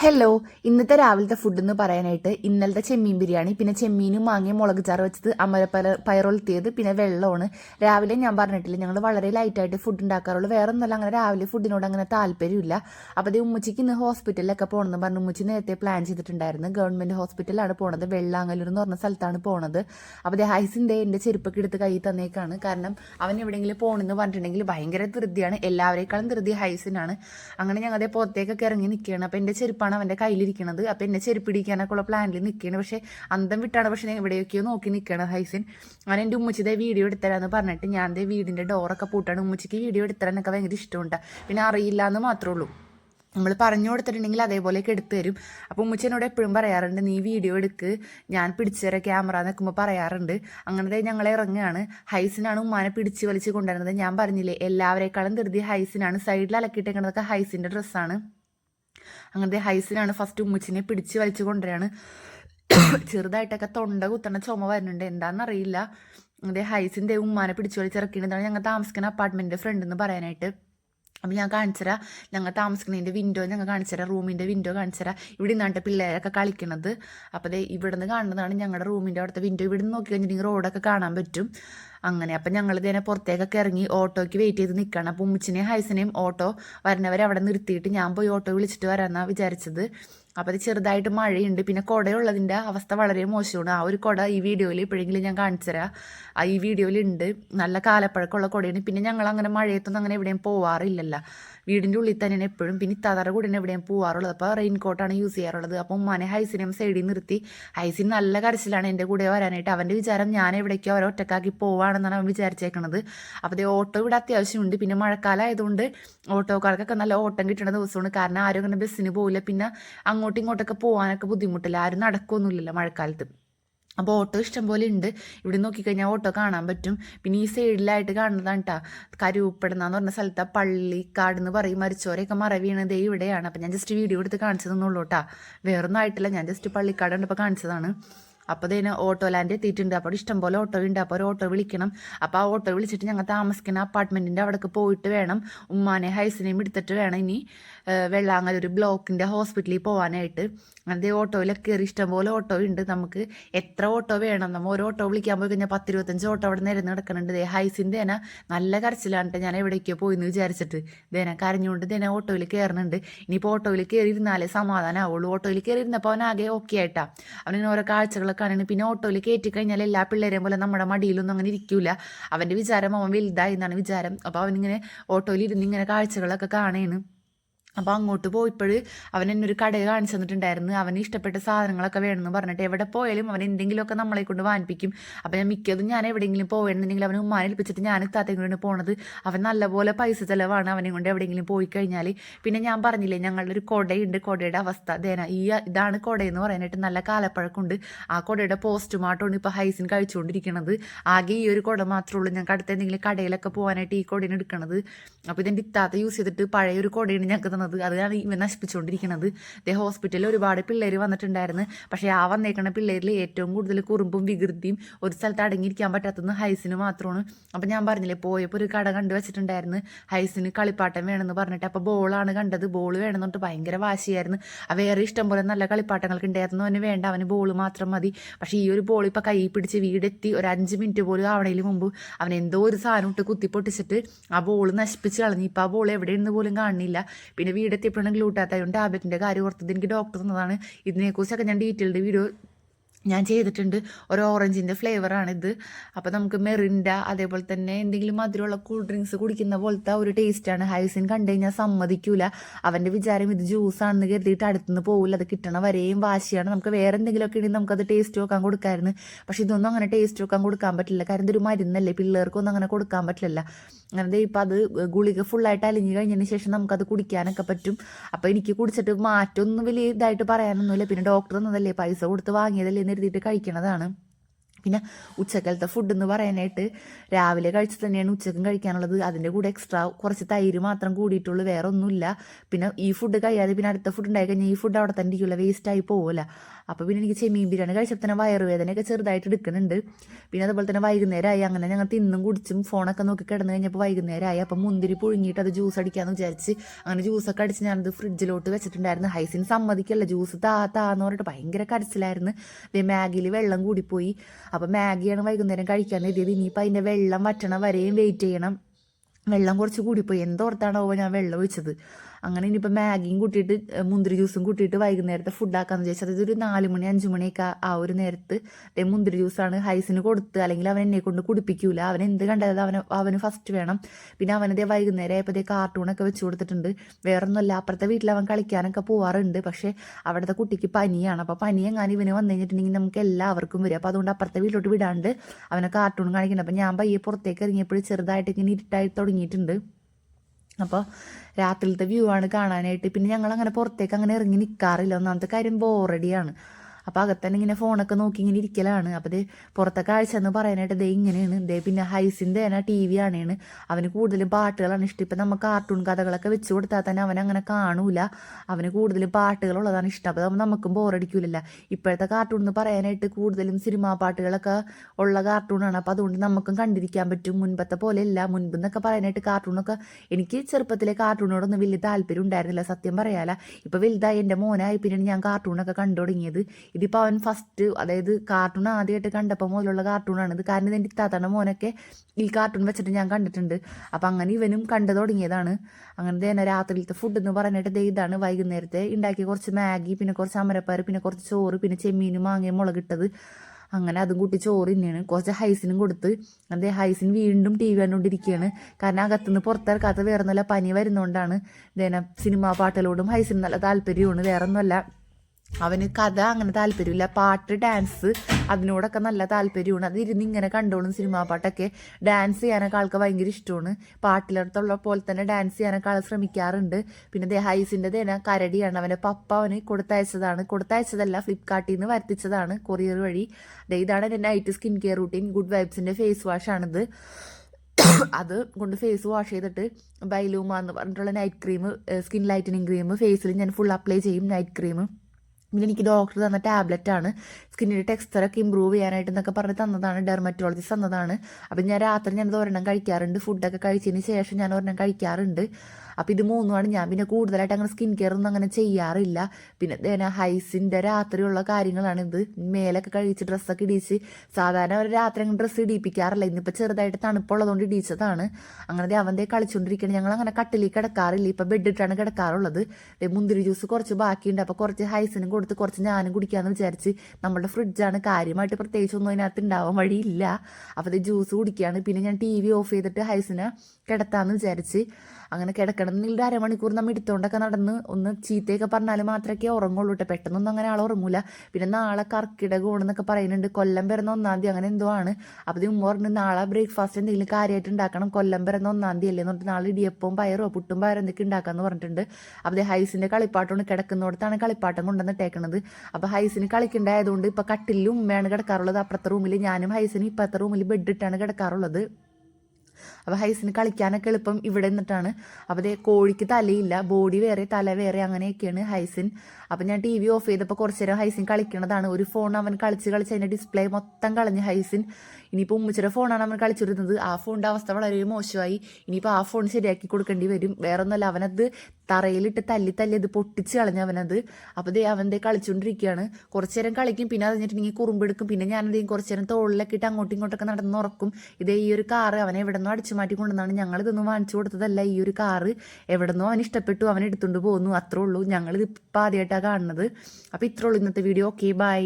Hello ഇന്നത്തെ രാവിലത്തെ food എന്ന് പറയാനായിട്ട് ഇന്നലത്തെ ചെമ്മീൻ ബിരിയാണി പിന്നെ ചെമ്മീനും മാങ്ങയും മുളക് ചാറ് വെച്ചത് അമരപ്പല പയറൊളുത്തിയത് പിന്നെ വെള്ളമാണ്. രാവിലെ ഞാൻ പറഞ്ഞിട്ടില്ല ഞങ്ങൾ വളരെ ലൈറ്റായിട്ട് ഫുഡ് ഉണ്ടാക്കാറുള്ളൂ. വേറെ ഒന്നല്ല അങ്ങനെ രാവിലെ ഫുഡിനോട് അങ്ങനെ താല്പര്യമില്ല. അപ്പോൾ അതേ ഉമ്മച്ചിക്ക് ഇന്ന് ഹോസ്പിറ്റലിലൊക്കെ പോകണമെന്ന് പറഞ്ഞു. ഉമ്മച്ചി നേരത്തെ പ്ലാൻ ചെയ്തിട്ടുണ്ടായിരുന്നു. ഗവൺമെന്റ് ഹോസ്പിറ്റലാണ് പോണത്. വെള്ളാങ്ങല്ലൂർ എന്ന് പറഞ്ഞ സ്ഥലത്താണ് പോണത്. അപ്പോൾ ഹൈസിന്റെ എന്റെ ചെരുപ്പൊക്കെ എടുത്ത് കൈ തന്നേക്കാണ്. കാരണം അവൻ എവിടെയെങ്കിലും പോകണമെന്ന് പറഞ്ഞിട്ടുണ്ടെങ്കിൽ ഭയങ്കര ധൃതിയാണ്. എല്ലാവരേക്കാളും ധൃതി ഹൈസിനാണ്. അങ്ങനെ ഞങ്ങളുടെ പുറത്തേക്കൊക്കെ ഇറങ്ങി നിൽക്കുകയാണ്. അപ്പോൾ എന്റെ ചെരുപ്പാണ് അവന്റെ കയ്യിലിരിക്കുന്നത് അപ്പോൾ എന്നെ ചെരുപ്പ് ഇടിക്കാനൊക്കെ ഉള്ള പ്ലാനിൽ നിൽക്കുകയാണ് പക്ഷേ അന്തം വിട്ടാണ്. പക്ഷേ ഞാൻ എവിടെയൊക്കെയോ നോക്കി നിൽക്കുകയാണ് ഹൈസിൻ. അങ്ങനെ എന്റെ ഉമ്മച്ചിതെ വീഡിയോ എടുത്തരാന്ന് പറഞ്ഞിട്ട് ഞാൻ എന്റെ വീടിന്റെ ഡോറൊക്കെ പൂട്ടാണ്. ഉമ്മച്ചിക്ക് വീഡിയോ എടുത്തരാനൊക്കെ ഭയങ്കര ഇഷ്ടമുണ്ട്. പിന്നെ അറിയില്ല എന്ന് മാത്രമേ ഉള്ളൂ. നമ്മൾ പറഞ്ഞു കൊടുത്തിട്ടുണ്ടെങ്കിൽ അതേപോലെയൊക്കെ എടുത്തു തരും. അപ്പോൾ ഉമ്മച്ചനോട് എപ്പോഴും പറയാറുണ്ട് നീ വീഡിയോ എടുക്ക്. ഞാൻ പിടിച്ചു തരാം ക്യാമറ നിൽക്കുമ്പോൾ പറയാറുണ്ട്. അങ്ങനത്തെ ഞങ്ങൾ ഇറങ്ങുകയാണ്. ഹൈസിനാണ് ഉമ്മാനെ പിടിച്ച് വലിച്ച് കൊണ്ടുവരുന്നത്. ഞാൻ പറഞ്ഞില്ലേ എല്ലാവരേക്കാളും ധൃതി ഹൈസിനാണ്. സൈഡിൽ അലക്കിയിട്ടേക്കുന്നതൊക്കെ ഹൈസിന്റെ ഡ്രസ്സാണ് അങ്ങനത്തെ ഹൈസിലാണ് ഫസ്റ്റ് ഉമ്മച്ചിനെ പിടിച്ച് വലിച്ചു കൊണ്ടുവരാണ്. ചെറുതായിട്ടൊക്കെ തൊണ്ട കുത്തണ ചുമ വരുന്നുണ്ട്. എന്താണെന്നറിയില്ല അതേ ഹൈസിന്റെ ഉമ്മാനെ പിടിച്ചു വലിച്ചിറക്കിയിട്ടാണ് ഞങ്ങൾ താമസിക്കുന്ന അപ്പാർട്ട്മെന്റിന്റെ ഫ്രണ്ട് എന്ന് പറയാനായിട്ട്. അപ്പം ഞാൻ കാണിച്ചുതരാം. ഞങ്ങൾ താമസിക്കുന്നതിന്റെ വിൻഡോ ഞങ്ങൾ കാണിച്ചുതരാം. റൂമിന്റെ വിൻഡോ കാണിച്ചുതരാം. ഇവിടെ നിന്നാണ്ട് പിള്ളേരൊക്കെ കളിക്കുന്നത് അപ്പോൾ ദേ ഇവിടെ നിന്ന് കാണുന്നതാണ് ഞങ്ങളുടെ റൂമിന്റെ അവിടുത്തെ വിൻഡോ ഇവിടെ നിന്ന് നോക്കി കഴിഞ്ഞിട്ടുണ്ടെങ്കിൽ റോഡൊക്കെ കാണാൻ പറ്റും. അങ്ങനെ. അപ്പം ഞങ്ങൾ ഇതിനെ പുറത്തേക്കൊക്കെ ഇറങ്ങി ഓട്ടോയ്ക്ക് വെയിറ്റ് ചെയ്ത് നിൽക്കണം അപ്പം ഉമ്മച്ചിനെയും ഹൈസിനെയും ഓട്ടോ വരുന്നവരെ അവിടെ നിർത്തിയിട്ട് ഞാൻ പോയി ഓട്ടോ വിളിച്ചിട്ട് വരാമെന്നാണ് വിചാരിച്ചത്. അപ്പോൾ അത് ചെറുതായിട്ട് മഴയുണ്ട്. പിന്നെ കുടയുള്ളതിന്റെ അവസ്ഥ വളരെ മോശമാണ്. ആ ഒരു കുട ഈ വീഡിയോയിൽ എപ്പോഴെങ്കിലും ഞാൻ കാണിച്ചു തരാം. ആ ഈ വീഡിയോയിൽ ഉണ്ട് നല്ല കാലപ്പഴക്കമുള്ള കുടയാണ്. പിന്നെ ഞങ്ങൾ അങ്ങനെ മഴയത്തൊന്നും അങ്ങനെ എവിടെയും പോവാറില്ലല്ലോ. വീടിന്റെ ഉള്ളിൽ തന്നെയാണ് എപ്പോഴും. പിന്നെ തതറ കൂടെ എവിടെയും പോവാറുള്ളത്. അപ്പോൾ റെയിൻ കോട്ടാണ് യൂസ് ചെയ്യാറുള്ളത്. അപ്പോൾ ഉമ്മാനെ ഹൈസിനെ സൈഡിൽ നിർത്തി. ഹൈസിൻ നല്ല കരച്ചിലാണ് എന്റെ കൂടെ വരാനായിട്ട്. അവന്റെ വിചാരം ഞാൻ എവിടേക്കോ അവരെ ഒറ്റക്കാക്കി പോവാണെന്നാണ് അവൻ വിചാരിച്ചേക്കണത്. അപ്പോൾ ഓട്ടോ ഇവിടെ അത്യാവശ്യമുണ്ട്. പിന്നെ മഴക്കാലം ആയതുകൊണ്ട് ഓട്ടോക്കാർക്കൊക്കെ നല്ല ഓട്ടം കിട്ടുന്ന ദിവസമാണ്. കാരണം ആരും അങ്ങനെ ബസ്സിന് പോകില്ല പിന്നെ അങ്ങോട്ടും ഇങ്ങോട്ടൊക്കെ പോകാനൊക്കെ ബുദ്ധിമുട്ടില്ല. ആരും നടക്കൊന്നുമില്ലല്ലോ മഴക്കാലത്ത്. അപ്പോൾ ഓട്ടോ ഇഷ്ടം പോലെ ഉണ്ട് ഇവിടെ നോക്കിക്കഴിഞ്ഞാൽ ഓട്ടോ കാണാൻ പറ്റും. പിന്നെ ഈ സൈഡിലായിട്ട് കാണുന്നതാണ് കേട്ടോ കരൂപ്പടുന്ന എന്ന് പറഞ്ഞ സ്ഥലത്ത് പള്ളിക്കാട് എന്ന് പറയും. മരിച്ചോരെയൊക്കെ മറ വീണത് ഇവിടെയാണ്. അപ്പം ഞാൻ ജസ്റ്റ് വീഡിയോ എടുത്ത് കാണിച്ചതെന്നുള്ളൂ കേട്ടോ വേറൊന്നും ആയിട്ടില്ല. ഞാൻ ജസ്റ്റ് പള്ളിക്കാട് കണ്ടപ്പോൾ കാണിച്ചതാണ്. അപ്പോൾ ഓട്ടോ ലാൻഡ് എത്തിയിട്ടുണ്ട്. അപ്പോൾ ഇഷ്ടം പോലെ ഓട്ടോ ഉണ്ട്. അപ്പോൾ ഒരു ഓട്ടോ വിളിക്കണം. അപ്പോൾ ആ ഓട്ടോ വിളിച്ചിട്ട് ഞങ്ങൾ താമസിക്കുന്ന അപ്പാർട്ട്മെന്റിന്റെ അവിടേക്ക് പോയിട്ട് വേണം. ഉമ്മാനെ ഹൈസിനെയും എടുത്തിട്ട് വേണം ഇനി വെള്ളാങ്ങൽ ഒരു ബ്ലോക്കിന്റെ ഹോസ്പിറ്റലിൽ പോകാനായിട്ട് അങ്ങനത്തെ ഓട്ടോയിലൊക്കെ കയറി ഇഷ്ടം പോലെ ഓട്ടോ ഉണ്ട്. നമുക്ക് എത്ര ഓട്ടോ വേണം? നമ്മൾ ഒരു ഓട്ടോ വിളിക്കാൻ പോയി കഴിഞ്ഞാൽ പത്തിരുപത്തഞ്ച് ഓട്ടോ അവിടെ നിരന്ന് കിടക്കുന്നുണ്ട് ദേ ഹൈസിന്റെ തന്നെ നല്ല കരച്ചിലാണ് ഞാൻ എവിടേക്കോ പോയി എന്ന് വിചാരിച്ചിട്ട് ദേന കരഞ്ഞുകൊണ്ട് ദേന ഓട്ടോയിൽ കയറുന്നുണ്ട് ഇനിയിപ്പോൾ ഓട്ടോയിൽ കയറി ഇരുന്നാലേ സമാധാനമാവുള്ളൂ ഓട്ടോയിൽ കയറി ഇരുന്നപ്പോൾ അവൻ ആകെ ഓക്കെ ആയിട്ടാണ് അവനിങ്ങനെ ഓരോ കാഴ്ചകളൊക്കെ കാണുന്നു പിന്നെ ഓട്ടോയിൽ കയറ്റി കഴിഞ്ഞാൽ എല്ലാ പിള്ളേരെയും പോലെ നമ്മുടെ മടിയിലൊന്നും അങ്ങനെ ഇരിക്കൂല. അവന്റെ വിചാരം അവൻ വലുതായി എന്നാണ് വിചാരം. അപ്പോൾ അവനിങ്ങനെ ഓട്ടോയിൽ ഇരുന്ന് ഇങ്ങനെ കാഴ്ചകളൊക്കെ കാണേണ്. അപ്പോൾ അങ്ങോട്ട് പോയപ്പോൾ അവൻ എന്നൊരു കടയിൽ കാണിച്ചു തന്നിട്ടുണ്ടായിരുന്നു. അവന് ഇഷ്ടപ്പെട്ട സാധനങ്ങളൊക്കെ വേണമെന്ന് പറഞ്ഞിട്ട് എവിടെ പോയാലും അവൻ എന്തെങ്കിലുമൊക്കെ നമ്മളെ കൊണ്ട് വാങ്ങിപ്പിക്കും. അപ്പോൾ ഞാൻ മിക്കതും ഞാൻ എവിടെയെങ്കിലും പോകണമെന്നുണ്ടെങ്കിൽ അവൻ ഉമ്മാനെ ഏൽപ്പിച്ചിട്ട് ഞാൻ ഇത്താത്തയും കൊണ്ട് പോണത്. അവൻ നല്ലപോലെ പൈസ ചിലവാണ് അവനെ കൊണ്ട് എവിടെയെങ്കിലും പോയി കഴിഞ്ഞാൽ പിന്നെ ഞാൻ പറഞ്ഞില്ലേ ഞങ്ങളുടെ ഒരു കൊടയുണ്ട്. കൊടയുടെ അവസ്ഥ. ദേന ഈ ഇതാണ് കൊടയെന്ന് പറയാനായിട്ട് നല്ല കാലപ്പഴക്കമുണ്ട്. ആ കൊടയുടെ പോസ്റ്റ്മോർട്ടമാണ് ഇപ്പോൾ ഹൈസിൻ കഴിച്ചുകൊണ്ടിരിക്കുന്നത് ആകെ ഈ ഒരു കുട മാത്രമേ ഉള്ളൂ. ഞങ്ങൾക്ക് അടുത്ത എന്തെങ്കിലും കടയിലൊക്കെ പോകാനായിട്ട് ഈ കൊടയാണ് എടുക്കണത്. അപ്പോൾ ഇതെന്റെ ഇത്താത്ത യൂസ് ചെയ്തിട്ട് പഴയ ഒരു കൊടയാണ് ഞങ്ങൾക്ക് തന്നത്. അതാണ് ഇവൻ നശിപ്പിച്ചുകൊണ്ടിരിക്കുന്നത് ദേ ഹോസ്പിറ്റലിൽ ഒരുപാട് പിള്ളേർ വന്നിട്ടുണ്ടായിരുന്നു. പക്ഷേ ആ വന്നേക്കുന്ന പിള്ളേരിൽ ഏറ്റവും കൂടുതൽ കുറുമ്പും വികൃതിയും ഒരു സ്ഥലത്ത് അടങ്ങിയിരിക്കാൻ പറ്റാത്തത് ഹൈസിന് മാത്രമാണ്. അപ്പം ഞാൻ പറഞ്ഞില്ലേ പോയപ്പോൾ ഒരു കട കണ്ടു വെച്ചിട്ടുണ്ടായിരുന്നു. ഹൈസിന് കളിപ്പാട്ടം വേണമെന്ന് പറഞ്ഞിട്ട്. അപ്പോൾ ബോളാണ് കണ്ടത്. ബോൾ വേണമെന്ന് പറഞ്ഞിട്ട് ഭയങ്കര വാശിയായിരുന്നു. വേറെ ഇഷ്ടം പോലെ നല്ല കളിപ്പാട്ടങ്ങൾക്ക് ഉണ്ടായിരുന്നു. അവന് വേണ്ട അവന് ബോൾ മാത്രം മതി. പക്ഷേ ഈ ഒരു ബോൾ ഇപ്പോൾ കൈ പിടിച്ച് വീടെത്തി ഒരു അഞ്ച് മിനിറ്റ് പോലും ആവണേലും മുമ്പ് അവൻ എന്തോ ഒരു സാധനം ഇട്ട് കുത്തി പൊട്ടിച്ചിട്ട് ആ ബോൾ നശിപ്പിച്ച് കളഞ്ഞു. ഇപ്പോൾ ആ ബോൾ എവിടെയെന്ന് പോലും കാണുന്നില്ല. പിന്നെ വീടെത്തിയപ്പോഴാണ് ഗ്ലൂട്ടാത്തായോണ്ട് ടാബ്ലറ്റിന്റെ കാര്യം ഓർത്തത്. എനിക്ക് ഡോക്ടർ തന്നതാണ് ഇതിനെക്കുറിച്ചൊക്കെ ഞാൻ ഡീറ്റെയിൽഡ് വീഡിയോ ഞാൻ ചെയ്തിട്ടുണ്ട്. ഒരു ഓറഞ്ചിന്റെ ഫ്ലേവറാണിത് അപ്പോൾ നമുക്ക് മെറിൻഡ അതേപോലെ തന്നെ എന്തെങ്കിലും മധുരമുള്ള കൂൾ ഡ്രിങ്ക്സ് കുടിക്കുന്ന പോലത്തെ ഒരു ടേസ്റ്റാണ് ഹൈസിൻ കണ്ടു കഴിഞ്ഞാൽ സമ്മതിക്കൂല. അവന്റെ വിചാരം ഇത് ജ്യൂസാണെന്ന് കരുതിയിട്ട് അടുത്തുനിന്ന് പോകില്ല അത് കിട്ടണ വരെയും വാശിയാണ്. നമുക്ക് വേറെ എന്തെങ്കിലുമൊക്കെ ഉണ്ടെങ്കിൽ നമുക്കത് ടേസ്റ്റ് നോക്കാൻ കൊടുക്കാമായിരുന്നു പക്ഷേ ഇതൊന്നും അങ്ങനെ ടേസ്റ്റ് നോക്കാൻ കൊടുക്കാൻ പറ്റില്ല. കാരണം ഇതൊരു മരുന്നല്ലേ. പിള്ളേർക്കൊന്നും അങ്ങനെ കൊടുക്കാൻ പറ്റില്ല അങ്ങനെ ഇപ്പം അത് ഗുളിക ഫുള്ളായിട്ട് അലിഞ്ഞു കഴിഞ്ഞതിന് ശേഷം നമുക്കത് കുടിക്കാനൊക്കെ പറ്റും. അപ്പോൾ എനിക്ക് കുടിച്ചിട്ട് മാറ്റമൊന്നും വലിയ ഇതായിട്ട് പറയാനൊന്നുമില്ല. പിന്നെ ഡോക്ടർ തന്നതല്ലേ. പൈസ കൊടുത്ത് വാങ്ങിയതല്ലേ. കഴിക്കുന്നതാണ് കഴിക്കണതാണ്. പിന്നെ ഉച്ചക്കലത്തെ ഫുഡ് എന്ന് പറയാനായിട്ട് രാവിലെ കഴിച്ച് തന്നെയാണ് ഉച്ചക്കും കഴിക്കാനുള്ളത്. അതിന്റെ കൂടെ എക്സ്ട്രാ കുറച്ച് തൈര് മാത്രം കൂടിയിട്ടുള്ളൂ വേറെ ഒന്നുമില്ല പിന്നെ ഈ ഫുഡ് കഴിയാതെ പിന്നെ അടുത്ത ഫുഡ് ഉണ്ടായി കഴിഞ്ഞാൽ ഈ ഫുഡ് അവിടെ തന്നെ വേസ്റ്റ് ആയി പോകില്ല അപ്പോൾ പിന്നെ എനിക്ക് ചെമ്മീൻ ബിരിയാണി കഴിച്ചപ്പോൾ തന്നെ വയറുവേദനയൊക്കെ ചെറുതായിട്ട് എടുക്കുന്നുണ്ട്. പിന്നെ അതുപോലെ തന്നെ വൈകുന്നേരമായി അങ്ങനെ ഞങ്ങൾ തിന്നും കുടിച്ചും ഫോണൊക്കെ നോക്കി കിടന്നു കഴിഞ്ഞപ്പോൾ വൈകുന്നേരമായി. അപ്പം മുന്തിരി പുഴുങ്ങിയിട്ട് അത് ജ്യൂസ് അടിക്കാമെന്ന് വിചാരിച്ച് അങ്ങനെ ജ്യൂസൊക്കെ അടിച്ച് ഞാനത് ഫ്രിഡ്ജിലോട്ട് വെച്ചിട്ടുണ്ടായിരുന്നു. ഹൈസിൻ സമ്മതിക്കല്ല ജ്യൂസ് താ താന്ന് പറഞ്ഞിട്ട് ഭയങ്കര കരച്ചിലായിരുന്നു. മാഗിയിൽ വെള്ളം കൂടിപ്പോയി. അപ്പോൾ മാഗിയാണ് വൈകുന്നേരം കഴിക്കാൻ എഴുതിയത് ഇനിയിപ്പോൾ അതിന്റെ വെള്ളം വറ്റണം വരെയും വെയിറ്റ് ചെയ്യണം. വെള്ളം കുറച്ച് കൂടിപ്പോയി. എന്തോർത്താണോ ഞാൻ വെള്ളം ഒഴിച്ചത്. അങ്ങനെ ഇനിയിപ്പോൾ മാഗിയും കൂട്ടിയിട്ട് മുന്തിരി ജ്യൂസും കൂട്ടിയിട്ട് വൈകുന്നേരത്തെ ഫുഡാക്കാന്ന് വിചാരിച്ചത് ഇതൊരു നാല് മണി അഞ്ച് മണിയൊക്കെ ആ ഒരു നേരത്ത് മുന്തിരി ജ്യൂസാണ് ഹൈസിന് കൊടുത്ത് അല്ലെങ്കിൽ അവൻ എന്നെ കൊണ്ട് കുടിപ്പിക്കൂല. അവൻ എന്ത് കണ്ടത് അവന് അവന് ഫസ്റ്റ് വേണം. പിന്നെ അവനതേ വൈകുന്നേരം ആയപ്പോൾ കാർട്ടൂണൊക്കെ വെച്ച് കൊടുത്തിട്ടുണ്ട്. വേറൊന്നുമല്ല അപ്പുറത്തെ വീട്ടിൽ അവൻ കളിക്കാനൊക്കെ പോവാറുണ്ട്. പക്ഷേ അവിടുത്തെ കുട്ടിക്ക് പനിയാണ്. അപ്പോൾ പനി എങ്ങാനും ഇവന് വന്നു കഴിഞ്ഞിട്ടുണ്ടെങ്കിൽ നമുക്ക് എല്ലാവർക്കും വരും. അപ്പോൾ അതുകൊണ്ട് അപ്പുറത്തെ വീട്ടിലോട്ട് വിടാണ്ട് അവനെ കാർട്ടൂൺ കാണിക്കുന്നുണ്ട്. അപ്പോൾ ഞാൻ പയ്യെ പുറത്തേക്ക് ഇറങ്ങിയപ്പോഴും ചെറുതായിട്ട് ഇങ്ങനെ ഇരുട്ടായി തുടങ്ങിയിട്ടുണ്ട്. അപ്പോൾ രാത്രിയിലത്തെ വ്യൂ ആണ് കാണാനായിട്ട്. പിന്നെ ഞങ്ങൾ അങ്ങനെ പുറത്തേക്ക് അങ്ങനെ ഇറങ്ങി നിൽക്കാറില്ല ഒന്നാമത്തെ കാര്യം ബോറടിയാണ് അപ്പോൾ അകത്തന്നെ ഇങ്ങനെ ഫോണൊക്കെ നോക്കി ഇങ്ങനെ ഇരിക്കലാണ്. അപ്പോൾ ഇത് പുറത്തെ കാഴ്ച എന്ന് പറയാനായിട്ട് ദേ ഇങ്ങനെയാണ്. ദേ പിന്നെ ഹൈസിന്റെ തന്നെ ടി വി ആണേണ്. അവന് കൂടുതലും പാട്ടുകളാണ് ഇഷ്ടം. ഇപ്പം നമ്മൾ കാർട്ടൂൺ കഥകളൊക്കെ വെച്ച് കൊടുത്താൽ തന്നെ അവൻ അങ്ങനെ കാണൂല. അവന് കൂടുതലും പാട്ടുകളുള്ളതാണ് ഇഷ്ടം. അപ്പോൾ നമുക്കും ബോറടിക്കൂലല്ല ഇപ്പോഴത്തെ കാർട്ടൂൺ എന്ന് പറയാനായിട്ട് കൂടുതലും സിനിമാ പാട്ടുകളൊക്കെ ഉള്ള കാർട്ടൂണാണ് അപ്പോൾ അതുകൊണ്ട് നമുക്കും കണ്ടിരിക്കാൻ പറ്റും. മുൻപത്തെ പോലെയല്ല. മുൻപ് എന്നൊക്കെ പറയാനായിട്ട് കാർട്ടൂണൊക്കെ എനിക്ക് ചെറുപ്പത്തിലെ കാർട്ടൂണോടൊന്നും വലിയ താല്പര്യം ഉണ്ടായിരുന്നില്ല. സത്യം പറയാല. ഇപ്പോൾ വലുതായി എന്റെ മോനായി പിന്നെയാണ് ഞാൻ കാർട്ടൂണൊക്കെ കണ്ടു തുടങ്ങിയത്. ഇതിപ്പോൾ അവൻ ഫസ്റ്റ് അതായത് കാർട്ടൂൺ ആദ്യമായിട്ട് കണ്ടപ്പോൾ മുതലുള്ള കാർട്ടൂണാണ് ഇത് കാരണം ഇതെന്റെ ഇത്താത്തണ മോനൊക്കെ ഈ കാർട്ടൂൺ വെച്ചിട്ട് ഞാൻ കണ്ടിട്ടുണ്ട്. അപ്പോൾ അങ്ങനെ ഇവനും കണ്ടു തുടങ്ങിയതാണ്. അങ്ങനെ തന്നെ രാത്രിയിലത്തെ ഫുഡ് എന്ന് പറഞ്ഞിട്ട് ദേ ഇതാണ് വൈകുന്നേരത്തെ ഉണ്ടാക്കിയ കുറച്ച് മാഗി പിന്നെ കുറച്ച് അമരപ്പയർ പിന്നെ കുറച്ച് ചോറ് പിന്നെ ചെമ്മീനും മാങ്ങയും മുളകിട്ടത് അങ്ങനെ അതും കൂട്ടി ചോറ് തന്നെയാണ് കുറച്ച് ഹൈസിനും കൊടുത്ത്. അതേ ഹൈസിൻ വീണ്ടും ടി വി കണ്ടുകൊണ്ടിരിക്കുകയാണ്. കാരണം അകത്തുനിന്ന് പുറത്തിറക്കാത്ത വേറെ നല്ല പനി വരുന്നതുകൊണ്ടാണ് ഇതേനെ സിനിമാ പാട്ടുകളോടും ഹൈസിന് നല്ല താല്പര്യമാണ് വേറെ ഒന്നുമല്ല അവന് കഥ അങ്ങനെ താല്പര്യമില്ല പാട്ട് ഡാൻസ് അതിനോടൊക്കെ നല്ല താല്പര്യമാണ്. അത് ഇരുന്ന് ഇങ്ങനെ കണ്ടോളും സിനിമാ പാട്ടൊക്കെ. ഡാൻസ് ചെയ്യാനൊക്കെ ആൾക്ക് ഭയങ്കര ഇഷ്ടമാണ്. പാട്ടിലടുത്തുള്ള പോലെ തന്നെ ഡാൻസ് ചെയ്യാനൊക്കെ ആൾ ശ്രമിക്കാറുണ്ട്. പിന്നെ ദേ ഹൈസിന്റെ ദേന കരടിയാണ്. അവന്റെ പപ്പ അവന് കൊടുത്തയച്ചതാണ്. കൊടുത്തയച്ചതല്ല ഫ്ലിപ്കാർട്ടിൽ നിന്ന് വരുത്തിച്ചതാണ് കൊറിയർ വഴി. ഇതാണ് എന്റെ night skin care routine good വൈബ്സിന്റെ face വാഷാണിത് അത് കൊണ്ട് ഫേസ് വാഷ് ചെയ്തിട്ട് ബൈലൂമ എന്ന് പറഞ്ഞിട്ടുള്ള night cream skin lightening cream ഫേസിൽ ഞാൻ ഫുൾ അപ്ലൈ ചെയ്യും നൈറ്റ് ക്രീം എനിക്ക് ഡോക്ടർ തന്ന ടാബ്ലറ്റ് ആണ്. സ്കിന്നിന്റെ ടെക്സ്ചറൊക്കെ ഇമ്പ്രൂവ് ചെയ്യാനായിട്ട് എന്നൊക്കെ പറഞ്ഞ് തന്നതാണ്. ഡെർമറ്റോളജിസ്റ്റ് തന്നതാണ്. അപ്പം ഞാൻ രാത്രി ഞാനത് ഒരെണ്ണം കഴിക്കാറുണ്ട്. ഫുഡൊക്കെ കഴിച്ചതിന് ശേഷം ഞാൻ ഒരെണ്ണം കഴിക്കാറുണ്ട്. അപ്പോൾ ഇത് മൂന്നുമാണ്. ഞാൻ പിന്നെ കൂടുതലായിട്ട് അങ്ങനെ സ്കിൻ കെയർ ഒന്നും അങ്ങനെ ചെയ്യാറില്ല. പിന്നെ ദേന ഹൈസിന്റെ രാത്രിയുള്ള കാര്യങ്ങളാണ് ഇത്. മേലൊക്കെ കഴിച്ച് ഡ്രസ്സൊക്കെ ഇടിച്ച് സാധാരണ ഒരു രാത്രി അങ്ങനെ ഡ്രസ്സ് ഇടിപ്പിക്കാറില്ല. ഇന്നിപ്പോൾ ചെറുതായിട്ട് തണുപ്പുള്ളതുകൊണ്ട് ഇടിച്ചതാണ്. അങ്ങനെ അവന്റെ കളിച്ചുകൊണ്ടിരിക്കുകയാണ് ഞങ്ങൾ അങ്ങനെ കട്ടിലേക്ക് കിടക്കാറില്ല. ഇപ്പോൾ ബെഡിട്ടാണ് കിടക്കാറുള്ളത്. മുന്തിരി ജ്യൂസ് കുറച്ച് ബാക്കിയുണ്ട്. അപ്പോൾ കുറച്ച് ഹൈസിനും കൊടുത്ത് കുറച്ച് ഞാനും കുടിക്കാമെന്ന് വിചാരിച്ച് നമ്മുടെ ഫ്രിഡ്ജാണ് കാര്യമായിട്ട് പ്രത്യേകിച്ചൊന്നും അതിനകത്ത് ഉണ്ടാവാൻ വഴിയില്ല. അപ്പോൾ അത് ജ്യൂസ് കുടിക്കുകയാണ് പിന്നെ ഞാൻ ടി വി ഓഫ് ചെയ്തിട്ട് ഹൈസിനെ കിടത്താമെന്ന് വിചാരിച്ച് അങ്ങനെ കിടക്കണം എന്നില്ല അരമണിക്കൂർ നമ്മൾ എടുത്തുകൊണ്ടൊക്കെ നടന്ന് ഒന്ന് ചീത്തയൊക്കെ പറഞ്ഞാൽ മാത്രമേ ഉറങ്ങുള്ളൂ കേട്ടോ പെട്ടെന്നൊന്നും അങ്ങനെ ആൾ ഉറങ്ങൂല. പിന്നെ നാളെ കർക്കിടകമാണെന്നൊക്കെ പറയുന്നുണ്ട്. കൊല്ലം പിറന്ന ഒന്നാം തീയതി അങ്ങനെ എന്തോ ആണ്. അപ്പോൾ ഇത് ഉമ്മ പറഞ്ഞു നാളെ ബ്രേക്ക്ഫാസ്റ്റ് എന്തെങ്കിലും കാര്യമായിട്ട് ഉണ്ടാക്കണം. കൊല്ലം പിറന്ന ഒന്നാം തീയതി അല്ലേന്ന് പറഞ്ഞിട്ട് നാളെ ഇടിയപ്പവും പയറോ പുട്ടും പയറോ എന്തൊക്കെ ഉണ്ടാക്കാന്ന് പറഞ്ഞിട്ടുണ്ട്. അപ്പോൾ ഹൈസിന്റെ കളിപ്പാട്ടമാണ് കിടക്കുന്നിടത്താണ് കളിപ്പാട്ടം കൊണ്ടുവന്നിട്ടേക്കണത്. അപ്പോൾ ഹൈസിന് കളിക്കണ്ടായതുകൊണ്ട് ഇപ്പോൾ കട്ടിലും ഉമ്മയാണ് കിടക്കാറുള്ളത്. അപ്പുറത്തെ റൂമിൽ ഞാനും ഹൈസിനും ഇപ്പുറത്തെ റൂമിൽ ബെഡ് ഇട്ടാണ് കിടക്കാറുള്ളത്. അപ്പോൾ ഹൈസിന് കളിക്കാനൊക്കെ എളുപ്പം ഇവിടെ നിന്നിട്ടാണ്. അപ്പോൾ ദേ കോഴിക്ക് തലയില്ല ബോഡി വേറെ തല വേറെ അങ്ങനെയൊക്കെയാണ് ഹൈസിൻ. അപ്പോൾ ഞാൻ ടി വി ഓഫ് ചെയ്തപ്പോൾ കുറച്ച് നേരം ഹൈസിൻ കളിക്കണതാണ്. ഒരു ഫോൺ അവൻ കളിച്ച് കളിച്ച് അതിന്റെ ഡിസ്പ്ലേ മൊത്തം കളഞ്ഞ് ഹൈസിൻ. ഇനിയിപ്പോൾ ഉമ്മച്ചിയുടെ ഫോണാണ് അവൻ കളിച്ചിരുന്നത്. ആ ഫോണിന്റെ അവസ്ഥ വളരെ മോശമായി. ഇനിയിപ്പോൾ ആ ഫോൺ ശരിയാക്കി കൊടുക്കേണ്ടി വരും. വേറെ ഒന്നുമല്ല അവനത് തറയിലിട്ട് തല്ലി തല്ലി അത് പൊട്ടിച്ച് കളഞ്ഞ് അവനത്. അപ്പോൾ ദേ അവന്റെ കളിച്ചുകൊണ്ടിരിക്കുകയാണ് കുറച്ച് നേരം കളിക്കും പിന്നെ അത് കഴിഞ്ഞിട്ടുണ്ടെങ്കിൽ കുറുമ്പെടുക്കും. പിന്നെ ഞാനത് കുറച്ച് നേരം തോളിലൊക്കെ ഇട്ട് അങ്ങോട്ടും ഇങ്ങോട്ടൊക്കെ നടന്നുറക്കും ഇതേ ഈ ഒരു കാറ് അവനെ എവിടെ നിന്നോ അടിച്ചു മാറ്റി കൊണ്ടുവന്നാണ് ഞങ്ങൾ ഇതൊന്നും വാങ്ങിച്ചു കൊടുത്തതല്ല. ഈ ഒരു കാറ് എവിടെന്നോ അവൻ ഇഷ്ടപ്പെട്ടു. അവൻ എടുത്തുകൊണ്ട് പോകുന്നു. അത്രേ ഉള്ളൂ. ഞങ്ങളിത് ഇപ്പം ആദ്യമായിട്ടാണ് കാണുന്നത്. അപ്പോൾ ഇത്രേ ഉള്ളൂ ഇന്നത്തെ വീഡിയോ ഓക്കെ ബൈ